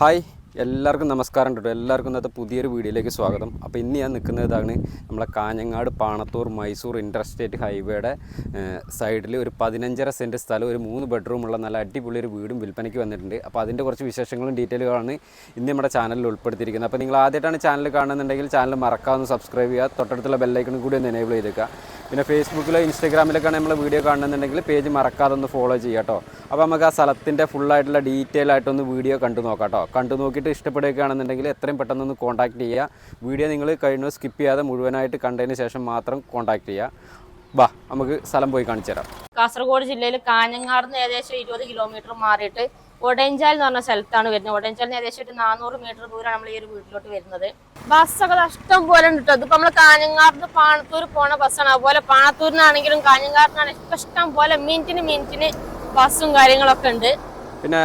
Hi എല്ലാവർക്കും നമസ്കാരം കേട്ടോ. എല്ലാവർക്കും ഇന്നത്തെ പുതിയൊരു വീഡിയോയിലേക്ക് സ്വാഗതം. അപ്പോൾ ഇന്ന് ഞാൻ നിൽക്കുന്നതാണ് നമ്മളെ കാഞ്ഞങ്ങാട് പാണത്തൂർ മൈസൂർ ഇന്റർസ്റ്റേറ്റ് ഹൈവേയുടെ സൈഡിൽ ഒരു പതിനഞ്ചര സെന്റ് സ്ഥലം ഒരു മൂന്ന് ബെഡ്റൂമുള്ള നല്ല അടിപൊളി ഒരു വീടും വിൽപ്പനയ്ക്ക് വന്നിട്ടുണ്ട്. അപ്പോൾ അതിന്റെ കുറച്ച് വിശേഷങ്ങളും ഡീറ്റെയിലുകളാണ് ഇന്ന് നമ്മുടെ ചാനലിൽ ഉൾപ്പെടുത്തിയിരിക്കുന്നത്. അപ്പോൾ നിങ്ങൾ ആദ്യമായിട്ടാണ് ചാനൽ കാണുന്നുണ്ടെങ്കിൽ ചാനൽ മറക്കാതെ സബ്സ്ക്രൈബ് ചെയ്യുക തൊട്ടടുത്തുള്ള ബെല്ലൈക്കണും കൂടി ഒന്ന് എനേബിൾ ചെയ്തേക്കുക. പിന്നെ ഫേസ്ബുക്കിലോ ഇൻസ്റ്റാഗ്രാമിലൊക്കെയാണ് നമ്മൾ വീഡിയോ കാണുന്നുണ്ടെങ്കിൽ പേജ് മറക്കാതെ ഒന്ന് ഫോളോ ചെയ്യുക കേട്ടോ അപ്പോൾ നമുക്ക് ആ സ്ഥലത്തിന്റെ ഫുള്ളായിട്ടുള്ള ഡീറ്റെയിൽ ആയിട്ടൊന്ന് വീഡിയോ കണ്ടു നോക്കാം കേട്ടോ കണ്ടു നോക്കിയിട്ട് ഇഷ്ടപ്പെടുകയാണെന്നുണ്ടെങ്കിൽ എത്രയും പെട്ടെന്ന് ഒന്ന് കോൺടാക്ട് ചെയ്യുക. വീഡിയോ നിങ്ങൾ കഴിഞ്ഞു സ്കിപ്പ് ചെയ്യാതെ മുഴുവനായിട്ട് കണ്ടതിന് ശേഷം മാത്രം കോൺടാക്ട് ചെയ്യുക. വാ നമുക്ക് സ്ഥലം പോയി കാണിച്ചു തരാം. കാസർഗോഡ് ജില്ലയിൽ കാഞ്ഞങ്ങാട് നിന്ന് ഏകദേശം ഇരുപത് കിലോമീറ്റർ മാറിയിട്ട് ഒടഞ്ചാൽ എന്ന് പറഞ്ഞ സ്ഥലത്താണ് വരുന്നത്. ഒടഞ്ചാലിന് ഏകദേശം ഒരു നാനൂറ് മീറ്റർ ദൂരമാണ് നമ്മൾ ഈ ഒരു വീട്ടിലോട്ട് വരുന്നത്. ബസ്സൊക്കെ ഇഷ്ടം പോലെ ഉണ്ട് കേട്ടോ ഇതിപ്പോ നമ്മൾ കാഞ്ഞങ്ങാട് പാണത്തൂർ പോണ ബസ്സാണ്. അതുപോലെ പാണത്തൂരിനാണെങ്കിലും കാഞ്ഞങ്ങാടിനാണെങ്കിലും ഒക്കെ ഇഷ്ടം പോലെ മിനിറ്റിന് മിനിറ്റിന് ബസ്സും കാര്യങ്ങളൊക്കെ ഉണ്ട്. പിന്നെ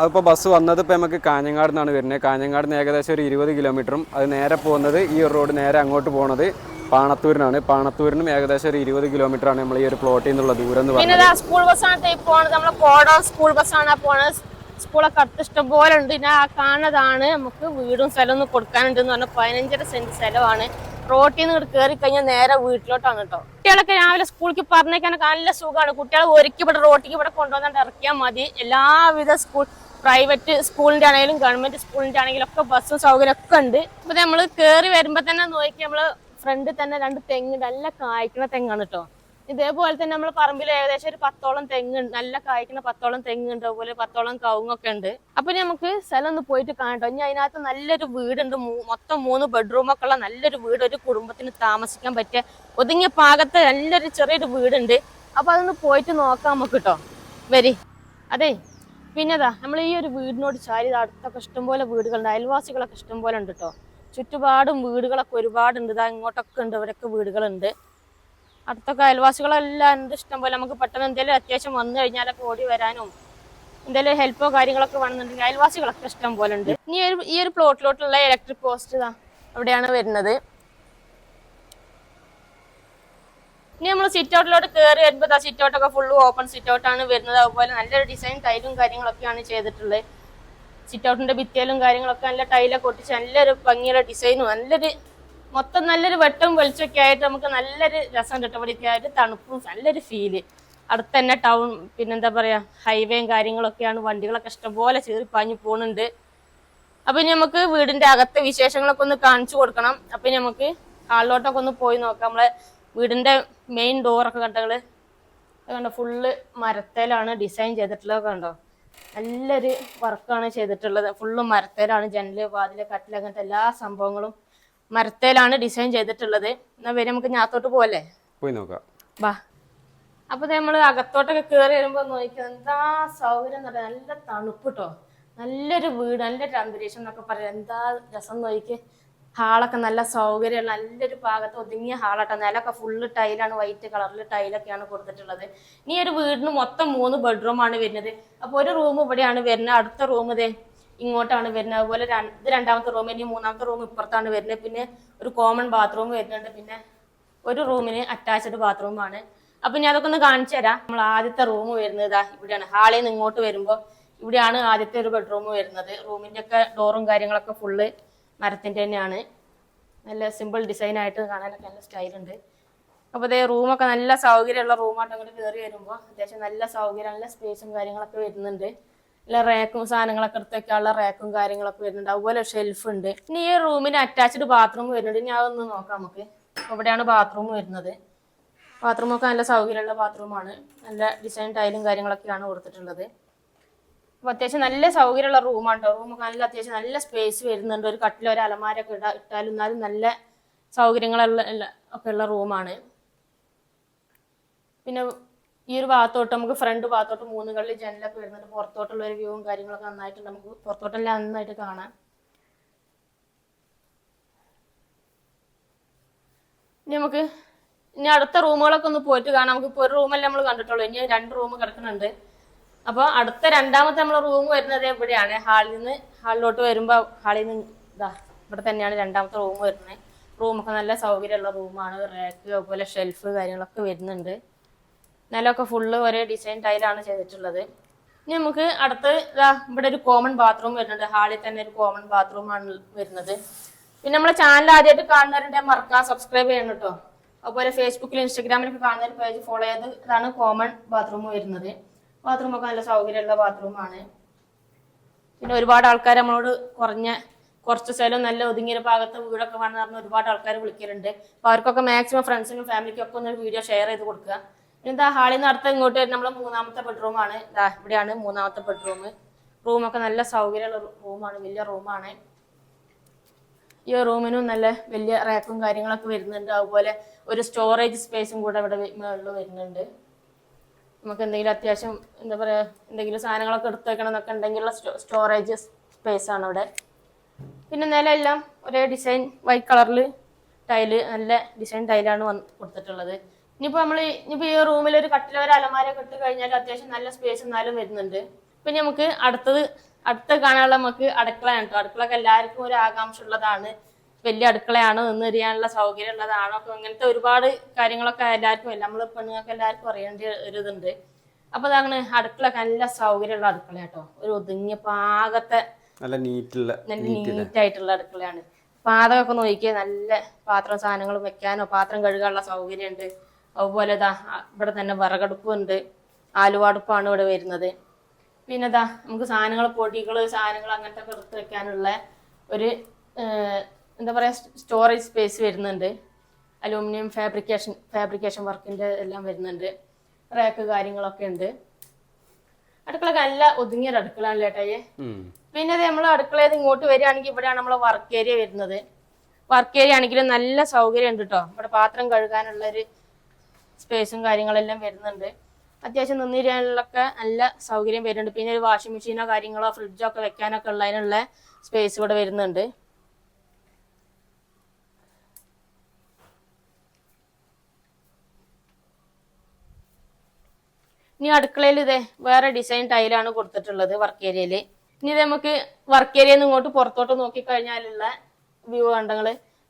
അതിപ്പോ ബസ് വന്നത് ഇപ്പൊ നമുക്ക് കാഞ്ഞങ്ങാട് നിന്നാണ് വരുന്നത്. കാഞ്ഞങ്ങാട് നിന്ന് ഏകദേശം ഒരു ഇരുപത് കിലോമീറ്ററും അത് നേരെ പോകുന്നത് ഈ ഒരു റോഡ് നേരെ അങ്ങോട്ട് പോകുന്നത് പാണത്തൂരിനാണ്. പാണത്തൂരിനും ഏകദേശം ഒരു ഇരുപത് കിലോമീറ്റർ ആണ് നമ്മൾ ഈ ഒരു പ്ലോട്ടിൽ നിന്നുള്ള ദൂരം എന്ന് പിന്നെ പറയുന്നത് സ്കൂൾ ബസ്സാണ് പോണത്. നമ്മളെ കോടോ സ്കൂൾ ബസ്സാണ് പോണത്. സ്കൂളൊക്കെ അടുത്ത് ഇഷ്ടം പോലെ ഉണ്ട്. പിന്നെ ആ കാണുന്നതാണ് നമുക്ക് വീടും സ്ഥലവും ഒന്ന് കൊടുക്കാനുണ്ട് എന്ന് പറഞ്ഞാൽ പതിനഞ്ചര സെന്റ് സ്ഥലമാണ്. റോട്ടിൽ നിന്ന് ഇങ്ങോട്ട് കയറി കഴിഞ്ഞാൽ നേരെ വീട്ടിലോട്ടാണ് കേട്ടോ. കുട്ടികളൊക്കെ രാവിലെ സ്കൂളിലേക്ക് പറഞ്ഞേക്കാനൊക്കെ നല്ല സുഖമാണ്. കുട്ടികളെ ഒരുക്കി ഇവിടെ റോട്ടിക്ക് ഇവിടെ കൊണ്ടുവന്നിട്ട് ഇറക്കിയാൽ മതി. എല്ലാവിധ സ്കൂൾ പ്രൈവറ്റ് സ്കൂളിന്റെ ആണെങ്കിലും ഗവൺമെന്റ് സ്കൂളിന്റെ ആണെങ്കിലും ഒക്കെ ബസ്സും സൗകര്യം ഒക്കെ ഉണ്ട്. ഇപ്പൊ നമ്മൾ കയറി വരുമ്പോ തന്നെ നോക്കി നമ്മൾ ഫ്രണ്ടിൽ തന്നെ രണ്ട് തെങ്ങ് നല്ല കായ്ക്കണ തെങ്ങാണ് കേട്ടോ. ഇതേപോലെ തന്നെ നമ്മൾ പറമ്പിൽ ഏകദേശം ഒരു പത്തോളം തെങ്ങ് നല്ല കായ്ക്കുന്ന പത്തോളം തെങ്ങുണ്ട് അതുപോലെ പത്തോളം കവുങ്ങൊക്കെ ഉണ്ട്. അപ്പൊ നമുക്ക് സ്ഥലം ഒന്ന് പോയിട്ട് കാണട്ടോ ഇനി അതിനകത്ത് നല്ലൊരു വീടുണ്ട്. മൊത്തം മൂന്ന് ബെഡ്റൂം ഒക്കെ ഉള്ള നല്ലൊരു വീട്. ഒരു കുടുംബത്തിന് താമസിക്കാൻ പറ്റിയ ഒതുങ്ങിയ പാകത്തെ നല്ലൊരു ചെറിയൊരു വീടുണ്ട്. അപ്പൊ അതൊന്ന് പോയിട്ട് നോക്കാം നമുക്ക് കേട്ടോ വരി. അതെ. പിന്നെതാ നമ്മൾ ഈ ഒരു വീടിനോട് ചാരി അടുത്തൊക്കെ ഇഷ്ടംപോലെ വീടുകളുണ്ട്. അയൽവാസികളൊക്കെ ഇഷ്ടംപോലെ ഉണ്ട് കേട്ടോ ചുറ്റുപാടും വീടുകളൊക്കെ ഒരുപാടുണ്ട്. ഇതാ ഇങ്ങോട്ടൊക്കെ ഉണ്ട്. ഇവരൊക്കെ വീടുകളുണ്ട്. അടുത്തൊക്കെ അയൽവാസികളെല്ലാം എന്ത് ഇഷ്ടം പോലെ നമുക്ക് പെട്ടെന്ന് എന്തെങ്കിലും അത്യാവശ്യം വന്നു കഴിഞ്ഞാലൊക്കെ ഓടി വരാനും എന്തെങ്കിലും ഹെൽപ്പോ കാര്യങ്ങളൊക്കെ വേണമെന്നുണ്ടെങ്കിൽ അയൽവാസികളൊക്കെ ഇഷ്ടം പോലെ ഉണ്ട്. ഇനി ഒരു ഈ ഒരു പ്ലോട്ടിലോട്ടുള്ള ഇലക്ട്രിക് പോസ്റ്റ് ഇതാ അവിടെയാണ് വരുന്നത്. ഇനി നമ്മൾ സിറ്റ് ഔട്ടിലോട്ട് കയറി വരുമ്പോൾ ആ സിറ്റ് ഔട്ടൊക്കെ ഫുള്ള് ഓപ്പൺ സിറ്റ് ഔട്ടാണ് വരുന്നത്. അതുപോലെ നല്ലൊരു ഡിസൈൻ ടൈലും കാര്യങ്ങളൊക്കെയാണ് ചെയ്തിട്ടുള്ളത്. സിറ്റ് ഔട്ടിന്റെ ഭിത്തിയിലും കാര്യങ്ങളൊക്കെ നല്ല ടൈലൊക്കെ ഒട്ടിച്ച് നല്ലൊരു ഭംഗിയുള്ള ഡിസൈനും നല്ലൊരു മൊത്തം നല്ലൊരു വെട്ടവും വെളിച്ചമൊക്കെ ആയിട്ട് നമുക്ക് നല്ലൊരു രസം കിട്ടും. ആയിട്ട് തണുപ്പും നല്ലൊരു ഫീൽ അടുത്ത് തന്നെ ടൗൺ പിന്നെന്താ പറയാ ഹൈവേയും കാര്യങ്ങളൊക്കെയാണ്. വണ്ടികളൊക്കെ ഇഷ്ടംപോലെ ചേറി പാഞ്ഞു പോകുന്നുണ്ട് അപ്പൊ ഇനി നമുക്ക് വീടിന്റെ അകത്തെ വിശേഷങ്ങളൊക്കെ ഒന്ന് കാണിച്ചു കൊടുക്കണം. അപ്പൊ നമുക്ക് ഹാളിലോട്ടൊക്കെ ഒന്ന് പോയി നോക്കാം. നമ്മളെ വീടിന്റെ മെയിൻ ഡോറൊക്കെ കണ്ടകൾ കണ്ടോ ഫുള്ള് മരത്തേലാണ് ഡിസൈൻ ചെയ്തിട്ടുള്ളത് കണ്ടോ? നല്ലൊരു വർക്കാണ് ചെയ്തിട്ടുള്ളത്. ഫുള്ള് മരത്തേലാണ് ജനൽ വാതിൽ കട്ടിൽ അങ്ങനത്തെ എല്ലാ സംഭവങ്ങളും മരത്തേലാണ് ഡിസൈൻ ചെയ്തിട്ടുള്ളത്. എന്നാ വരെ നമുക്ക് ഞാത്തോട്ട് പോവല്ലേ? പോയി നോക്കാം. വാ. അപ്പൊ നമ്മൾ അകത്തോട്ടൊക്കെ കയറി വരുമ്പോ നോക്കിയാൽ എന്താ സൗകര്യം എന്ന് പറയാ നല്ല തണുപ്പ് കേട്ടോ നല്ലൊരു വീട് നല്ലൊരു അന്തരീക്ഷം എന്നൊക്കെ പറയാം. എന്താ രസം നോക്കി ഹാളൊക്കെ നല്ല സൗകര്യമുള്ള നല്ലൊരു ഭാഗത്ത് ഒതുങ്ങിയ ഹാളാട്ടോ. നിലൊക്കെ ഫുള്ള് ടൈലാണ് വൈറ്റ് കളറിൽ ടൈലൊക്കെയാണ് കൊടുത്തിട്ടുള്ളത്. ഇനി ഒരു വീടിന് മൊത്തം മൂന്ന് ബെഡ്റൂം ആണ് വരുന്നത്. അപ്പൊ ഒരു റൂം ഇവിടെയാണ് വരുന്നത്. അടുത്ത റൂം ഇതേ ഇങ്ങോട്ടാണ് വരുന്നത്. അതുപോലെ ഇത് രണ്ടാമത്തെ റൂം ഇനി മൂന്നാമത്തെ റൂം ഇപ്പുറത്താണ് വരുന്നത്. പിന്നെ ഒരു കോമൺ ബാത്റൂം വരുന്നുണ്ട്. പിന്നെ ഒരു റൂമിന് അറ്റാച്ച്ഡ് ബാത്റൂമാണ് അപ്പൊ ഞാൻ അതൊക്കെ ഒന്ന് കാണിച്ചു തരാം. നമ്മൾ ആദ്യത്തെ റൂം വരുന്നത് ഇതാ ഇവിടെയാണ്. ഹാളിൽ നിന്ന് ഇങ്ങോട്ട് വരുമ്പോൾ ഇവിടെയാണ് ആദ്യത്തെ ഒരു ബെഡ്റൂം വരുന്നത്. റൂമിന്റെ ഒക്കെ ഡോറും കാര്യങ്ങളൊക്കെ ഫുള്ള് മരത്തിന്റെ തന്നെയാണ്. നല്ല സിമ്പിൾ ഡിസൈൻ ആയിട്ട് കാണാനൊക്കെ നല്ല സ്റ്റൈലുണ്ട് അപ്പോൾ അതേ റൂമൊക്കെ നല്ല സൗകര്യമുള്ള റൂമായിട്ട് അങ്ങോട്ട് കയറി വരുമ്പോൾ അത്യാവശ്യം നല്ല സൗകര്യം നല്ല സ്പേസും കാര്യങ്ങളൊക്കെ വരുന്നുണ്ട്. നല്ല റാക്കും സാധനങ്ങളൊക്കെ എടുത്തേക്കാനുള്ള റേക്കും കാര്യങ്ങളൊക്കെ വരുന്നുണ്ട്. അതുപോലെ ഷെൽഫ് ഉണ്ട്. ഇനി ഈ റൂമിന് അറ്റാച്ച്ഡ് ബാത്റൂം വരുന്നുണ്ട്. ഞാൻ ഒന്ന് നോക്കാം നമുക്ക്. അപ്പോൾ ഇവിടെയാണ് ബാത്റൂം വരുന്നത് ബാത്റൂമൊക്കെ നല്ല സൗകര്യമുള്ള ബാത്റൂമാണ് നല്ല ഡിസൈൻ ടൈലും കാര്യങ്ങളൊക്കെയാണ് കൊടുത്തിട്ടുള്ളത്. അപ്പൊ അത്യാവശ്യം നല്ല സൗകര്യമുള്ള റൂമാണ് കേട്ടോ റൂമൊക്കെ നല്ല അത്യാവശ്യം നല്ല സ്പേസ് വരുന്നുണ്ട്. ഒരു കട്ടിൽ ഒരു അലമാരൊക്കെ ഇടാ ഇട്ടാലും എന്നാലും നല്ല സൗകര്യങ്ങളുള്ള ഒക്കെ ഉള്ള റൂമാണ് പിന്നെ ഈ ഒരു ഭാഗത്തോട്ട് നമുക്ക് ഫ്രണ്ട് ഭാഗത്തോട്ട് മൂന്ന് കളി ജനലൊക്കെ വരുന്നുണ്ട്. പുറത്തോട്ടുള്ള ഒരു വ്യൂവും കാര്യങ്ങളൊക്കെ നന്നായിട്ട് നമുക്ക് പുറത്തോട്ടെല്ലാം നന്നായിട്ട് കാണാം. ഇനി നമുക്ക് ഇനി അടുത്ത റൂമുകളൊക്കെ ഒന്ന് പോയിട്ട് കാണാം. നമുക്ക് ഇപ്പോൾ ഒരു റൂമല്ലേ നമ്മൾ കണ്ടിട്ടുള്ളൂ. ഇനി രണ്ട് റൂം കിടക്കുന്നുണ്ട്. അപ്പോൾ അടുത്ത രണ്ടാമത്തെ നമ്മൾ റൂം വരുന്നത് ഇവിടെയാണ് ഹാളിൽ നിന്ന് ഹാളിലോട്ട് വരുമ്പോൾ ഹാളിൽ നിന്ന് ഇതാ ഇവിടെ തന്നെയാണ് രണ്ടാമത്തെ റൂം വരുന്നത്. റൂമൊക്കെ നല്ല സൗകര്യമുള്ള റൂമാണ്. റാക്ക് അതുപോലെ ഷെൽഫ് കാര്യങ്ങളൊക്കെ വരുന്നുണ്ട്. നിലമൊക്കെ ഫുള്ള് ഒരേ ഡിസൈൻ ടൈലാണ് ചെയ്തിട്ടുള്ളത്. ഇനി നമുക്ക് അടുത്ത് ഇതാ ഇവിടെ ഒരു കോമൺ ബാത്റൂം വരുന്നുണ്ട്. ഹാളിൽ തന്നെ ഒരു കോമൺ ബാത്റൂം ആണ് വരുന്നത്. പിന്നെ നമ്മളെ ചാനൽ ആദ്യമായിട്ട് കാണുന്നവരുടെ മറക്കാം സബ്സ്ക്രൈബ് ചെയ്യണം കേട്ടോ. അതുപോലെ ഫേസ്ബുക്കിലും ഇൻസ്റ്റാഗ്രാമിലൊക്കെ കാണുന്ന പേജ് ഫോളോ ചെയ്ത് ഇതാണ് കോമൺ ബാത്റൂം വരുന്നത്. ബാത്റൂം ഒക്കെ നല്ല സൗകര്യമുള്ള ബാത്റൂമാണ് പിന്നെ ഒരുപാട് ആൾക്കാർ നമ്മളോട് കുറഞ്ഞ കുറച്ച് സ്ഥലം നല്ല ഒതുങ്ങിയ ഭാഗത്ത് വീടൊക്കെ വേണമെന്ന് പറഞ്ഞ് ഒരുപാട് ആൾക്കാർ വിളിക്കലുണ്ട്. അപ്പോൾ അവർക്കൊക്കെ മാക്സിമം ഫ്രണ്ട്സിനും ഫാമിലിക്കും ഒക്കെ ഒന്ന് വീഡിയോ ഷെയർ ചെയ്ത് കൊടുക്കുക. എന്താ ഹാളിൽ നിന്ന് ഇങ്ങോട്ട് വരുന്ന നമ്മളെ മൂന്നാമത്തെ ബെഡ്റൂമാണ് ഇതാ ഇവിടെയാണ് മൂന്നാമത്തെ ബെഡ്റൂം റൂമൊക്കെ നല്ല സൗകര്യമുള്ള റൂമാണ് വലിയ റൂമാണ് ഈ റൂമിനും നല്ല വലിയ റാക്കും കാര്യങ്ങളൊക്കെ വരുന്നുണ്ട്. അതുപോലെ ഒരു സ്റ്റോറേജ് സ്പേസും കൂടെ ഇവിടെ മുകളിൽ വരുന്നുണ്ട്. നമുക്ക് എന്തെങ്കിലും അത്യാവശ്യം എന്താ പറയുക എന്തെങ്കിലും സാധനങ്ങളൊക്കെ എടുത്തു വെക്കണം എന്നൊക്കെ ഉണ്ടെങ്കിലുള്ള സ്റ്റോറേജ് സ്പേസ് ആണ് ഇവിടെ പിന്നെ നിലയെല്ലാം ഒരേ ഡിസൈൻ വൈറ്റ് കളറിൽ ടൈൽ നല്ല ഡിസൈൻ ടൈലാണ് വന്ന് കൊടുത്തിട്ടുള്ളത്. ഇനിയിപ്പോൾ നമ്മൾ ഇനിയിപ്പോൾ ഈ റൂമിൽ ഒരു കട്ടില ഒരു അലമാര ഇട്ട് കഴിഞ്ഞാൽ അത്യാവശ്യം നല്ല സ്പേസ് എന്നാലും വരുന്നുണ്ട്. പിന്നെ നമുക്ക് അടുത്തത് അടുത്ത കാണാനുള്ള നമുക്ക് അടുക്കളയാണ് കേട്ടോ. അടുക്കളൊക്കെ എല്ലാവർക്കും ഒരു ആകാംക്ഷ ഉള്ളതാണ് വലിയ അടുക്കളയാണ് നിന്ന് എറിയാനുള്ള സൗകര്യം ഉള്ളതാണോ. ഒക്കെ ഇങ്ങനത്തെ ഒരുപാട് കാര്യങ്ങളൊക്കെ എല്ലാവർക്കും നമ്മൾ പെണ്ണുങ്ങൾക്ക് എല്ലാവർക്കും അറിയേണ്ട ഒരു ഇതുണ്ട്. അപ്പൊ അതാണ് അടുക്കളൊക്കെ നല്ല സൗകര്യമുള്ള അടുക്കള കേട്ടോ. ഒരു ഒതുങ്ങിയ പാകത്തെ നല്ല നീറ്റുള്ള നല്ല നീറ്റ് ആയിട്ടുള്ള അടുക്കളയാണ്. പാതകൊക്കെ നോക്കിയാൽ നല്ല പാത്രം സാധനങ്ങൾ വെക്കാനോ പാത്രം കഴുകാനുള്ള സൗകര്യമുണ്ട്. അതുപോലെ ഇതാ ഇവിടെ തന്നെ വിറകടുപ്പുണ്ട്. ആലുവാടുപ്പാണ് ഇവിടെ വരുന്നത്. പിന്നെ ഇതാ നമുക്ക് സാധനങ്ങൾ പൊടികൾ സാധനങ്ങൾ അങ്ങനത്തെ പുറത്ത് വെക്കാനുള്ള ഒരു എന്താ പറയുക സ്റ്റോറേജ് സ്പേസ് വരുന്നുണ്ട്. അലൂമിനിയം ഫാബ്രിക്കേഷൻ ഫാബ്രിക്കേഷൻ വർക്കിന്റെ എല്ലാം വരുന്നുണ്ട്. റാക്ക് കാര്യങ്ങളൊക്കെ ഉണ്ട്. അടുക്കള നല്ല ഒതുങ്ങിയൊരു അടുക്കളയാണല്ലേ ചേട്ടായി പിന്നെ പിന്നെ നമ്മൾ അടുക്കളയിൽ ഇങ്ങോട്ട് വരികയാണെങ്കിൽ ഇവിടെയാണ് നമ്മൾ വർക്ക് ഏരിയ വരുന്നത്. വർക്ക് ഏരിയ ആണെങ്കിലും നല്ല സൗകര്യം ഉണ്ട് കേട്ടോ ഇവിടെ പാത്രം കഴുകാനുള്ള ഒരു സ്പേസും കാര്യങ്ങളെല്ലാം വരുന്നുണ്ട്. അത്യാവശ്യം നിന്നിരിക്കാനുള്ളൊക്കെ നല്ല സൗകര്യം വരുന്നുണ്ട്. പിന്നെ ഒരു വാഷിംഗ് മെഷീനോ കാര്യങ്ങളോ ഫ്രിഡ്ജോ ഒക്കെ വെക്കാനൊക്കെ ഉള്ളതിനുള്ള സ്പേസ് ഇവിടെ വരുന്നുണ്ട്. ഇനി അടുക്കളയിൽ ഇതേ വേറെ ഡിസൈൻ ടൈലാണ് കൊടുത്തിട്ടുള്ളത് വർക്ക് ഏരിയയിൽ ഇനി ഇത് നമുക്ക് വർക്ക് ഏരിയയിൽ നിന്ന് ഇങ്ങോട്ട് പുറത്തോട്ട് നോക്കിക്കഴിഞ്ഞാലുള്ള വ്യൂ കണ്ടങ്ങൾ.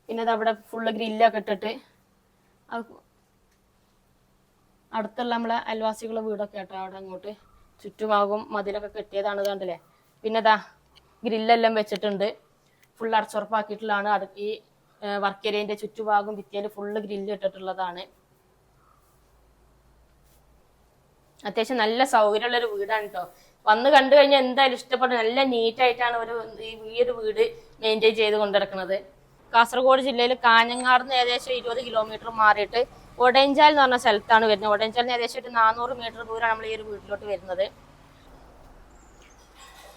പിന്നെ അവിടെ ഫുള്ള് ഗ്രില്ലൊക്കെ ഇട്ടിട്ട് അടുത്തുള്ള നമ്മളെ അയൽവാസികളുടെ വീടൊക്കെ കേട്ടോ അവിടെ അങ്ങോട്ട് ചുറ്റുഭാഗവും മതിലൊക്കെ കെട്ടിയതാണ് കണ്ടില്ലേ? പിന്നെ ഇതാ ഗ്രില്ലെല്ലാം വെച്ചിട്ടുണ്ട്. ഫുൾ അടച്ചുറപ്പാക്കിയിട്ടുള്ളതാണ്. അത് ഈ വർക്ക് ഏരിയന്റെ ചുറ്റുഭാഗം ഭിത്തിയിൽ ഫുള്ള് ഗ്രില്ല് ഇട്ടിട്ടുള്ളതാണ്. അത്യാവശ്യം നല്ല സൗകര്യമുള്ള ഒരു വീടാണ് കേട്ടോ വന്ന് കണ്ടു കഴിഞ്ഞാൽ എന്തായാലും ഇഷ്ടപ്പെടും. നല്ല നീറ്റായിട്ടാണ് ഒരു ഈ ഈ ഒരു വീട് മെയിന്റെയിൻ ചെയ്ത് കൊണ്ടിടക്കുന്നത് കാസർഗോഡ് ജില്ലയിൽ കാഞ്ഞങ്ങാട് നിന്ന് ഏകദേശം ഇരുപത് കിലോമീറ്റർ മാറിയിട്ട് ഒടയഞ്ചാൽ എന്ന് പറഞ്ഞ സ്ഥലത്താണ് വരുന്നത്. നിന്ന് ഏകദേശം ഒരു നാനൂറ് മീറ്റർ ദൂരമാണ് നമ്മൾ ഈ ഒരു വീട്ടിലോട്ട് വരുന്നത്.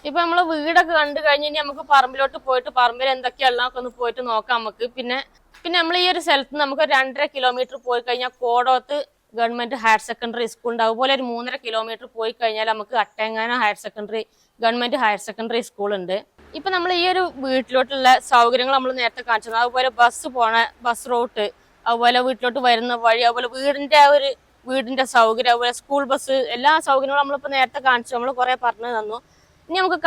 ഇപ്പൊ നമ്മൾ വീടൊക്കെ കണ്ടു കഴിഞ്ഞ് ഇനി നമുക്ക് പറമ്പിലോട്ട് പോയിട്ട് പറമ്പിൽ എന്തൊക്കെയുള്ളതൊക്കെ ഒന്ന് പോയിട്ട് നോക്കാം നമുക്ക്. പിന്നെ പിന്നെ നമ്മൾ ഈ ഒരു സ്ഥലത്ത് നമുക്ക് രണ്ടര കിലോമീറ്റർ പോയി കഴിഞ്ഞാൽ Kodoth government higher secondary school ഉണ്ട്. അതുപോലെ ഒരു മൂന്നര കിലോമീറ്റർ പോയി കഴിഞ്ഞാൽ നമുക്ക് Attangana higher secondary government higher secondary school ഉണ്ട്. ഇപ്പൊ നമ്മൾ ഈ ഒരു വീട്ടിലോട്ടുള്ള സൗകര്യങ്ങൾ നമ്മൾ നേരത്തെ കാണിച്ചു അതുപോലെ ബസ് പോണ ബസ് റൂട്ട് അതുപോലെ വീട്ടിലോട്ട് വരുന്ന വഴി അതുപോലെ വീടിന്റെ ആ ഒരു വീടിന്റെ സൗകര്യം അതുപോലെ സ്കൂൾ ബസ് എല്ലാ സൗകര്യങ്ങളും നമ്മളിപ്പോ നേരത്തെ കാണിച്ചു. നമ്മൾ കുറെ പറഞ്ഞു തന്നു. ഇനി നമുക്ക്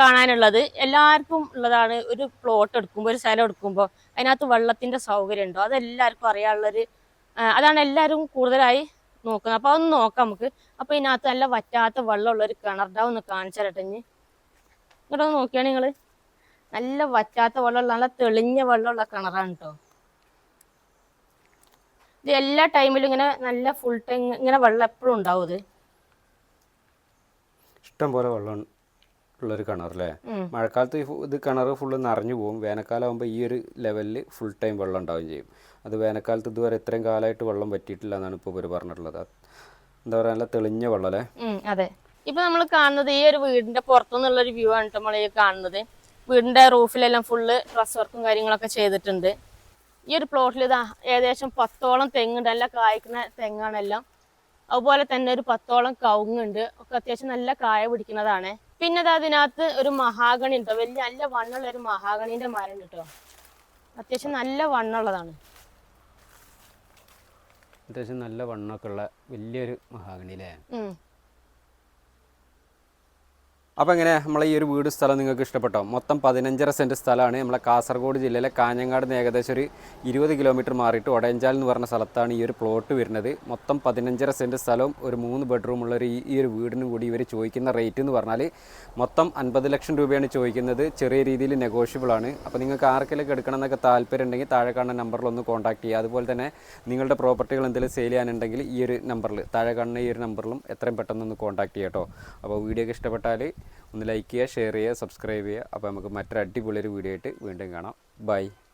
കാണാനുള്ളത് എല്ലാവർക്കും ഉള്ളതാണ് ഒരു പ്ലോട്ട് എടുക്കുമ്പോൾ ഒരു സ്ഥലം എടുക്കുമ്പോൾ അതിനകത്ത് വെള്ളത്തിന്റെ സൗകര്യം ഉണ്ടോ അതെല്ലാവർക്കും അറിയാനുള്ളൊരു അതാണ് എല്ലാവരും കൂടുതലായി നോക്കുന്നത്. അപ്പൊ അതൊന്ന് നോക്കാം നമുക്ക്. അപ്പൊ ഇതിനകത്ത് നല്ല വറ്റാത്ത വെള്ളമുള്ള ഒരു കിണറുടെ ഒന്ന് കാണിച്ചു തരട്ടെ ഇനി. ഇങ്ങോട്ടൊന്ന് നോക്കിയാണ് നിങ്ങൾ? നല്ല വറ്റാത്ത വെള്ളമുള്ള നല്ല തെളിഞ്ഞ വെള്ളമുള്ള കിണറാണ് കേട്ടോ ഇത് എല്ലാ ടൈമിലും ഇങ്ങനെ നല്ല ഫുൾ ടൈം ഇങ്ങനെ വെള്ളം എപ്പോഴും ഉണ്ടാവും ഇത്. ഇഷ്ടം പോലെ വെള്ളം ഉള്ളൊരു കിണർ അല്ലേ മഴക്കാലത്ത് ഇത് കിണർ ഫുള്ള് നിറഞ്ഞു പോകും വേനൽക്കാലം ആകുമ്പോൾ ഈ ഒരു ലെവലിൽ ഫുൾ ടൈം വെള്ളം ഉണ്ടാവുകയും ചെയ്യും. അത് വേനൽക്കാലത്ത് ഇതുവരെ ഇത്രയും കാലമായിട്ട് വെള്ളം പറ്റിയിട്ടില്ല എന്നാണ് ഇപ്പോൾ ഇവർ പറഞ്ഞിട്ടുള്ളത്. എന്താ പറയുക നല്ല തെളിഞ്ഞ വെള്ളം അല്ലേ? അതെ. ഇപ്പൊ നമ്മൾ കാണുന്നത് ഈ ഒരു വീടിന്റെ പുറത്തുനിന്നുള്ള ഒരു വ്യൂ ആണ് നമ്മൾ ഈ കാണുന്നത്. വീടിന്റെ റൂഫിലെല്ലാം ഫുള്ള് ഡ്രസ് വർക്കും കാര്യങ്ങളൊക്കെ ചെയ്തിട്ടുണ്ട്. ഈ ഒരു പ്ലോട്ടിൽ ഇതാ ഏകദേശം പത്തോളം തെങ്ങുണ്ട്. നല്ല കായ്ക്കുന്ന തെങ്ങാണെല്ലാം. അതുപോലെ തന്നെ ഒരു പത്തോളം കവുങ്ങുണ്ട്. ഒക്കെ അത്യാവശ്യം നല്ല കായ പിടിക്കുന്നതാണ്. പിന്നെ അത് അതിനകത്ത് ഒരു മഹാഗണി ഉണ്ടോ വലിയ നല്ല വണ്ണുള്ള ഒരു മഹാഗണിന്റെ മരം കിട്ടോ. അത്യാവശ്യം നല്ല വണ്ണുള്ളതാണ് അത്യാവശ്യം നല്ല വണ്ണൊക്കെ ഉള്ള വലിയൊരു മഹാഗണി അല്ലേ? അപ്പോൾ എങ്ങനെ നമ്മളെ ഈ ഒരു വീട് സ്ഥലം നിങ്ങൾക്ക് ഇഷ്ടപ്പെട്ടോ? മൊത്തം പതിനഞ്ചര സെന്റ് സ്ഥലമാണ്. നമ്മളെ കാസർഗോഡ് ജില്ലയിലെ കാഞ്ഞങ്ങാട് ഏകദേശം ഒരു ഇരുപത് കിലോമീറ്റർ മാറിയിട്ട് ഒടയഞ്ചാൽ എന്ന് പറഞ്ഞ സ്ഥലത്താണ് ഈ ഒരു പ്ലോട്ട് വരുന്നത്. മൊത്തം പതിനഞ്ചര സെന്റ് സ്ഥലവും ഒരു മൂന്ന് ബെഡ്റൂം ഉള്ള ഒരു ഈ ഒരു വീടിന് കൂടി ഇവർ ചോദിക്കുന്ന റേറ്റ് എന്ന് പറഞ്ഞാൽ മൊത്തം അൻപത് ലക്ഷം രൂപയാണ് ചോദിക്കുന്നത്. ചെറിയ രീതിയിൽ നെഗോഷ്യബിൾ ആണ്. അപ്പോൾ നിങ്ങൾക്ക് ആർക്കെങ്കിലും എടുക്കണം എന്നൊക്കെ താല്പര്യം ഉണ്ടെങ്കിൽ താഴെ കാണുന്ന നമ്പറിൽ ഒന്ന് കോൺടാക്ട് ചെയ്യുക. അതുപോലെ തന്നെ നിങ്ങളുടെ പ്രോപ്പർട്ടികൾ എന്തെങ്കിലും സെയിൽ ചെയ്യാനുണ്ടെങ്കിൽ ഈ ഒരു നമ്പറിൽ താഴെ കാണുന്ന ഈ ഒരു നമ്പറിലും എത്രയും പെട്ടെന്ന് ഒന്ന് കോൺടാക്ട് ചെയ്യാം കേട്ടോ അപ്പോൾ വീഡിയോ ഒക്കെ ഇഷ്ടപ്പെട്ടാൽ ഒന്ന് ലൈക്ക് ചെയ്യുക ഷെയർ ചെയ്യുക സബ്സ്ക്രൈബ് ചെയ്യുക. അപ്പോൾ നമുക്ക് മറ്റൊരു അടിപൊളിയൊരു വീഡിയോ ആയിട്ട് വീണ്ടും കാണാം. ബൈ